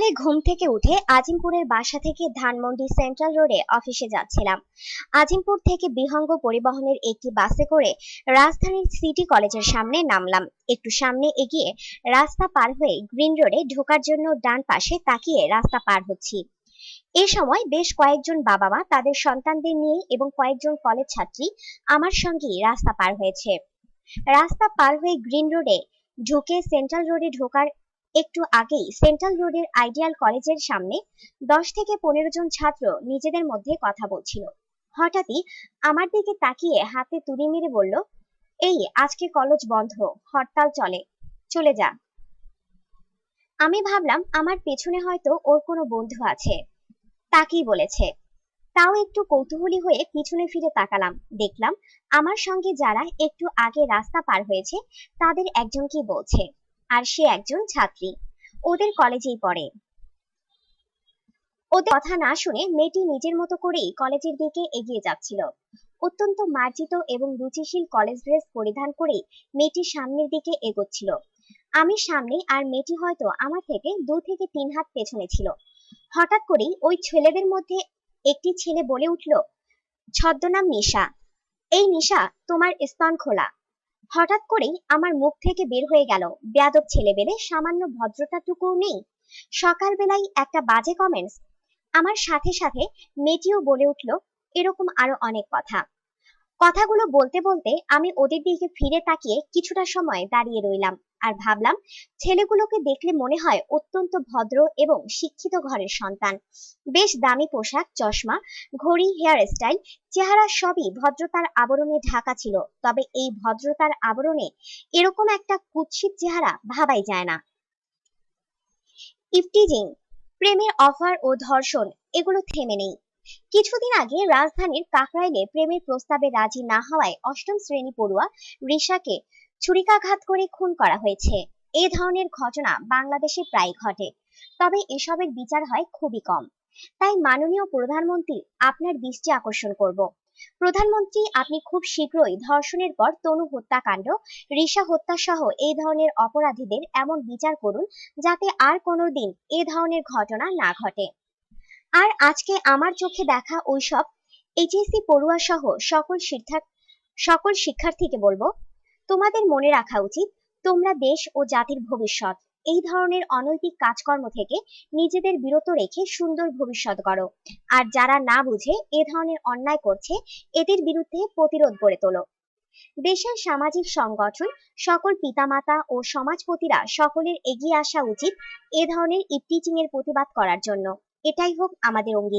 সকালে ঘুম থেকে উঠে আজিমপুরের বাসা থেকে ধানমন্ডি সেন্ট্রাল রোডে অফিসে যাচ্ছিলাম। আজিমপুর থেকে বিহঙ্গ পরিবহনের একটি বাসে করে রাজধানীর সিটি কলেজের সামনে নামলাম। একটু সামনে এগিয়ে রাস্তা পার হয়ে গ্রিন রোডে ঢোকার জন্য ডান পাশে তাকিয়ে রাস্তা পার হচ্ছি। এ সময় বেশ কয়েকজন বাবা মা তাদের সন্তানদের নিয়ে এবং কয়েকজন কলেজ ছাত্রী আমার সঙ্গেই রাস্তা পার হয়েছে। রাস্তা পার হয়ে গ্রিন রোডে ঢুকে সেন্ট্রাল রোডে ঢোকার একটু আগেই সেন্ট্রাল রোডের আইডিয়াল কলেজের সামনে দশ থেকে পনেরো জন ছাত্র নিজেদের মধ্যে কথা বলছিল। হঠাৎই আমার দিকে তাকিয়ে হাতে তুড়ি মেরে বলল, এই, আজকে কলেজ বন্ধ, হরতাল চলে চলে যা। আমি ভাবলাম, আমার পেছনে হয়তো ওর কোনো বন্ধু আছে। তাকেই বলেছে। তাও একটু কৌতূহলী হয়ে পিছনে ফিরে তাকালাম। দেখলাম, আমার সঙ্গে যারা একটু আগে রাস্তা পার হয়েছে, তাদের একজনকেই বলছে। আর সে একজন ছাত্রী। ওদের কলেজেই পড়ে। ওদের কথা না শুনে মেয়েটি নিজের মতো করেই কলেজের দিকে এগিয়ে যাচ্ছিল। অত্যন্ত মার্জিত এবং রুচিশীল কলেজ ড্রেস পরিধান করেই মেয়েটি সামনের দিকে এগোচ্ছিল। আমি সামনে আর মেয়েটি হয়তো আমার থেকে দু থেকে তিন হাত পেছনে ছিল। হঠাৎ করেই ওই ছেলেদের মধ্যে একটি ছেলে বলে উঠল, ছদ্মনাম নিশা। এই নিশা তোমার স্তন খোলা। হঠাৎ করেই আমার মুখ থেকে বের হয়ে গেল। বেয়াদব ছেলেবেলে সামান্য ভদ্রতাটুকুও নেই। সকালবেলায় একটা বাজে কমেন্টস আমার সাথে সাথে মেয়েটিও বলে উঠল, এরকম আরও অনেক কথা। কথাগুলো বলতে বলতে আমি ওদের দিকে ফিরে তাকিয়ে কিছুটা সময় দাঁড়িয়ে রইলাম আর ভাবলাম, ছেলেগুলোকে দেখলে মনে হয় অত্যন্ত ভদ্র এবং শিক্ষিত ঘরের সন্তান। বেশ দামি পোশাক, চশমা, ঘড়ি হেয়ার স্টাইল চেহারা সবই ভদ্রতার আবরণে ঢাকা ছিল। তবে এই ভদ্রতার আবরণে এরকম একটা কুৎসিত চেহারা ভাবাই যায় না। ইফটিজিং, প্রেমের অফার ও ধর্ষণ, এগুলো থেমে নেই। কিছুদিন আগে রাজধানীর কাকরাইলে প্রেমের প্রস্তাবে রাজি না হওয়ায় অষ্টম শ্রেণি পড়ুয়া রিশাকে ছুরিকাঘাত করে খুন করা হয়েছে। এ ধরনের ঘটনা বাংলাদেশে প্রায় ঘটে। তবে এসবের বিচার হয় খুবই কম। তাই মাননীয় প্রধানমন্ত্রী আপনার দৃষ্টি আকর্ষণ করব। প্রধানমন্ত্রী, আপনি খুব শীঘ্রই ধর্ষণের পর তনু হত্যাকাণ্ড রিসা হত্যা সহ এই ধরনের অপরাধীদের এমন বিচার করুন যাতে আর কোনোদিন এ ধরনের ঘটনা না ঘটে। আর আজকে আমার চোখে দেখা ওইসব এইচএসসি পড়ুয়া সহ সকল শিক্ষা সকল শিক্ষার্থীকে বলব, তোমাদের মনে রাখা উচিত তোমরা দেশ ও জাতির ভবিষ্যৎ, এই ধরনের অনৈতিক কাজকর্ম থেকে নিজেদের বিরত রেখে সুন্দর ভবিষ্যৎ করো আর যারা না বুঝে এ ধরনের অন্যায় করছে, এদের বিরুদ্ধে প্রতিরোধ গড়ে তোলো। দেশের সামাজিক সংগঠন, সকল পিতামাতা ও সমাজপতিরা সকলের এগিয়ে আসা উচিত এ ধরনের ইফটিচিং এর প্রতিবাদ করার জন্য। এটাই হোক আমাদের অঙ্গীকার।